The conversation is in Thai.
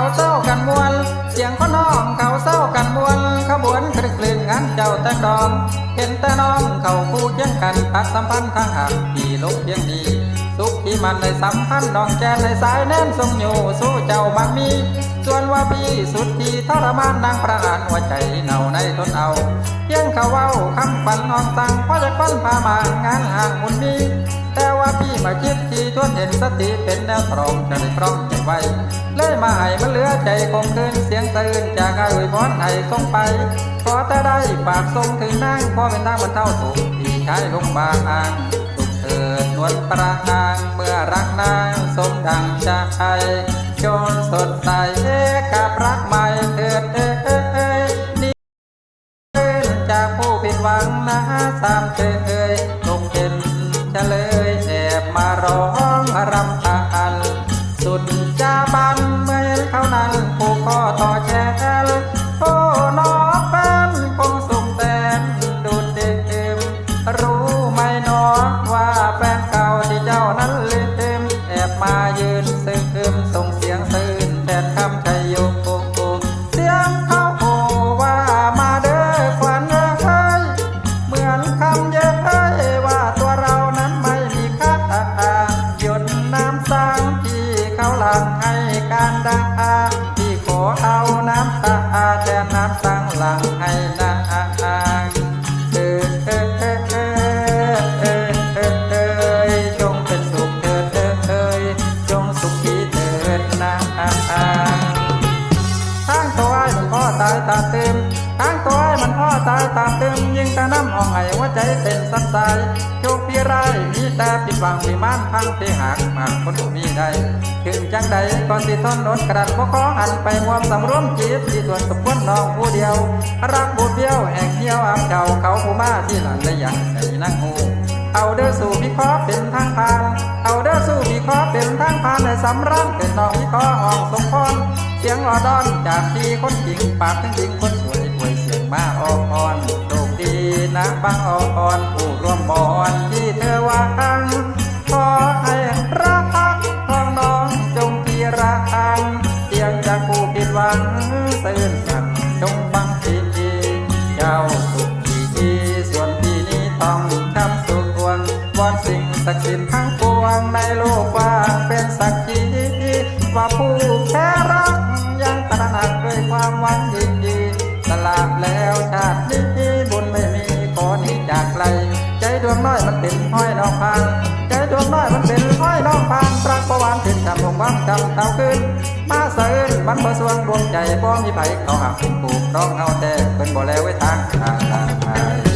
เขาเศร้ากันมวล เสียงคนน้องเขาเศร้ากันมวลขบวนคลึกเลื่นงานเจ้าแต่ดอง เห็นแต่น้องเขาคู่เคียงกันพักสัมพันธ์ข้างหักพี่ลบเพียงดีสุขที่มันในสัมพันธ์น้องแกนในสายแน่นทรงอยู่สู้เจ้ามันมี ส่วนว่าพี่สุดที่ทรมานนางประหารหัวใจเน่าในทนเอาเพียงเขาเว้าคำฝันนอนสั่งเพราะจะฟันพามางานห่างมุนมีแต่ว่าพี่มาคิดที่ทวนเห็นสติเป็นแนวตรงจะได้พร้อมเก็บไว้เลยมาให้มันเหลือใจคงคืนเสียงตื่นจากอาอุยพรให้ส่งไป ขอแต่ได้ฝากส่งถึงนางพอเป็นทางบรรเทาทุกข์ที่ใช้ลงบางอ่างสุขเถิดนวลประนางเมื่อรักนางสมดังใจจนสดใส หวังนะสามเชยายตาเต็มทางตัวไอ้มันพ่อตายตามเต็ม ยิงตาน้ำอ่องไห้หัวใจเป็นสันสายโชคพี่ร้ายมีแต่ผิดหวังวิมานพังที่หักมากคนมีใดถึงจังใดก่อนสิทนอดกระดันบ่ขอหันไปมวมสำรวมจีบที่ตวนกับคนน้องผู้เดียว รักบูดเบี้ยวแห่งเหี้ยวอับเจ้าเขาผู้มาที่หลังได้ยังใจนั่งหูเอาเด้อสู่พี่ขอเป็นทางผ่าน เอาเด้อสู่พี่ขอเป็นทางผ่านในสำรันเป็นน้องพี่ขอห้องสมพร เสียงออดอนจากที่คนจริงปากถึงจริงคนสวยป่วยเสียงมาออกอ่อนโชคดีนะบางออกอ่อนผู้ร่วมบอนที่เธอวางขอให้รักของน้องจงกีรักเสียงจากผู้ผิดหวังตื่นสั่นจงฟังทีเจ้าสุขดีดีส่วนพี่นี้ต้องทำสุขวงวอนสิ่งศักดิ์สิทธิ์ทั้งปวงในโลกว่างเป็นสักขีว่าผู้แค่รัก ด้วยความหวังดีดีสลากแล้วชาตินี้บุญไม่มีขอหนีจากไกล ใจดวงน้อยมันเป็นห้อยน้องพานใจดวงน้อยมันเป็นห้อยน้องพานรักประวานถึงจำลงวังจำเท่าขึ้น มาเสิร์นมันบ่สวงดวงใจบ่มีไผเขาหักเป็นปลูกน้องเอาแต่เป็นบ่แล้วไว้ทางทางทางไป